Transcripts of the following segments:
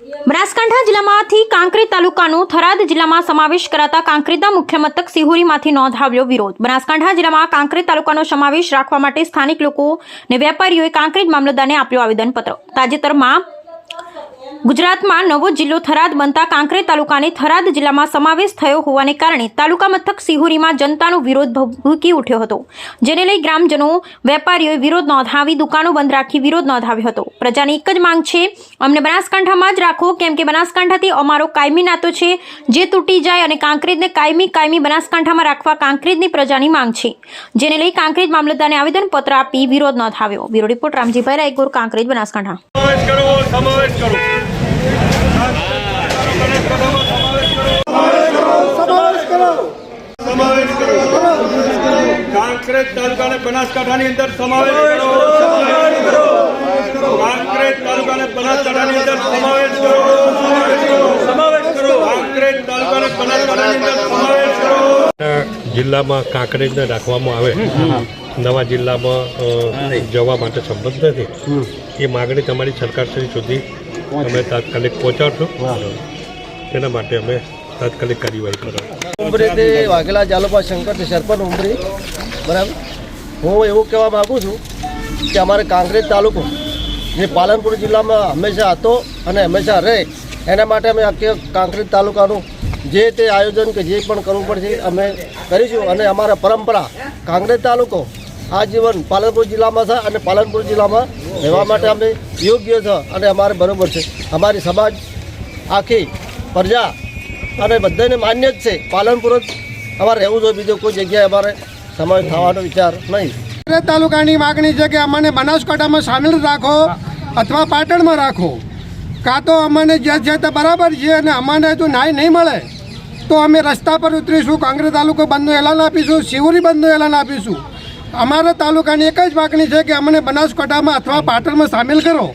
બનાસકાંઠા જિલ્લામાંથી કાંકરી તાલુકાનો થરાદ જિલ્લામાં સમાવેશ કરાતા કાંકરેજના મુખ્ય મથક સિહોરીમાંથી નોંધાવ્યો વિરોધ. બનાસકાંઠા જિલ્લામાં કાંકરી તાલુકાનો સમાવેશ રાખવા માટે સ્થાનિક લોકો અને વેપારીઓએ કાંકરેજ મામલતદારને આપ્યું આવેદનપત્ર. તાજેતરમાં ગુજરાતમાં નવો જિલ્લો થરાદ બનતા કાંકરે તાલુકાને થરાદ જિલ્લામાં સમાવેશ થયો હોવાને કારણે તાલુકા મથક સિહોરીમાં જનતાનો વિરોધ ભભૂકી ઉઠ્યો હતો. જેને લઈ ગ્રામજનો, વેપારીઓએ વિરોધ નોંધાવી, દુકાનો બંધ રાખી વિરોધ નોંધાવ્યો હતો. પ્રજાની એક જ માંગ છે, અમને બનાસકાંઠામાં જ રાખો, કેમ કે બનાસકાંઠાથી અમારો કાયમી નાતો છે, જે તૂટી જાય અને કાંકરેજને કાયમી કાયમી બનાસકાંઠામાં રાખવા કાંકરેજની પ્રજાની માંગ છે. જેને લઈ કાંકરેજ મામલતદારને આવેદનપત્ર આપી વિરોધ નોંધાવ્યો. Bureau report Ramjibhai Raigor, Kankrej, Banaskantha. સમાવેશ કરો સમાવેશ કરો કાંકરેજ તાલુકાને બનાસકાંઠાની અંદર સમાવેશ કરો. કાંકરેજ તાલુકાને બનાસકાંઠાની અંદર સમાવેશ સમાવેશ કરો. કાંકરેજ તાલુકાને બનાસકાંઠાની અંદર સમાવેશ કરો. જિલ્લામાં કાંકરેજને રાખવામાં આવે. નવા જિલ્લામાં જવા માટે સંબંધ નથી. એ માગણી તમારી સરકારશ્રી સુધી અમે તાત્કાલિક પહોંચાડશો. તેના માટે અમે તાત્કાલિક કાર્યવાહી કરો તે વાઘેલા જાલોપા શંકર સરપંચ ઉમરી. બરાબર? હું એવું કહેવા માગું છું કે અમારે કાંકરેજ તાલુકો જે પાલનપુર જિલ્લામાં હંમેશા હતો અને હંમેશા રહે એના માટે અમે આખી કાંકરેજ તાલુકાનું જે તે આયોજન કે જે પણ કરવું પડશે અમે કરીશું. અને અમારા પરંપરા કાંકરેજ તાલુકો આજીવન પાલનપુર જિલ્લામાં છે અને પાલનપુર જિલ્લામાં રહેવા માટે અમે યોગ્ય છે અને અમારે બરાબર છે. અમારી સમાજ, આખી પ્રજા અને બધાને માન્ય જ છે. પાલનપુર જ અમારે રહેવું જોઈએ. બીજો કોઈ જગ્યાએ અમારે સમાવેશ થવાનો વિચાર નહીં. તાલુકાની માગણી છે કે અમને બનાસકાંઠામાં સામેલ રાખો અથવા પાટણમાં રાખો. કાં તો અમને જ્યાં જ્યાં ત્યાં બરાબર છે અને અમને જો ન્યાય નહીં મળે, તો અમે રસ્તા પર ઉતરીશું, કાંગ્રેસ તાલુકો બંધનું એલાન આપીશું, શિવરી બંધનું એલાન આપીશું. અમારા તાલુકાની એક જ માગણી છે કે અમને બનાસકાંઠામાં અથવા પાટણમાં સામેલ કરો.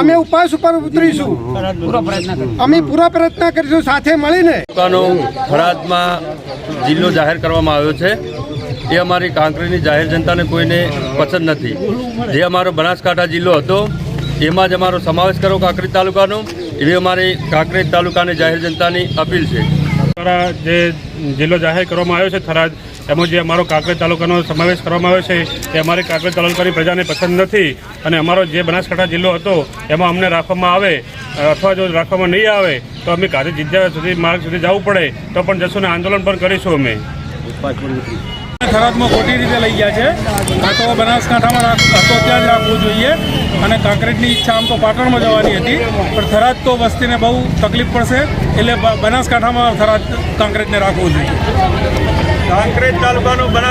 અમે ઉપવાસ ઉપર ઉતરીશું. અમે પૂરા પ્રયત્ન કરીશું સાથે મળીને. થરાદમાં જિલ્લો જાહેર કરવામાં આવ્યો છે. એ અમારી કાંકરીની જાહેર જનતાને કોઈને પસંદ નથી. જે અમારો બનાસકાંઠા જિલ્લો હતો એમાં જ અમારો સમાવેશ કરો કાંકરી તાલુકાનો. એવી અમારી કાંકરેજ તાલુકાની જાહેર જનતાની અપીલ છે. દ્વારા જે જિલ્લો જાહેર કરવામાં આવ્યો છે, થરાદ એમાં જે અમારો કાંકરેજ તાલુકાનો સમાવેશ કરવામાં આવ્યો છે તે અમારી કાંકરેજ તાલુકાની પ્રજાને પસંદ નથી અને અમારો જે બનાસકાંઠા જિલ્લો હતો, એમાં અમને રાખવામાં આવે, અથવા જો રાખવામાં નહીં આવે, તો અમે કાંકરેજ જિલ્લા સુધી, માર્ગ સુધી જવું પડે, તો પણ જશું ને આંદોલન પણ કરીશું અમે. થરાદમાં ખોટી રીતે લઈ ગયા છે. કાં તો બનાસકાંઠામાં હતો ત્યાં જ રાખવું જોઈએ. અને કાંકરેજની ઈચ્છા આમ તો પાટણમાં જવાની હતી. પણ થરાદ તો વસ્તીને બહુ તકલીફ પડશે. એટલે બનાસકાંઠામાં થરાદ કાંકરેજને રાખવું જોઈએ. કાંકરેજ તાલુકાનું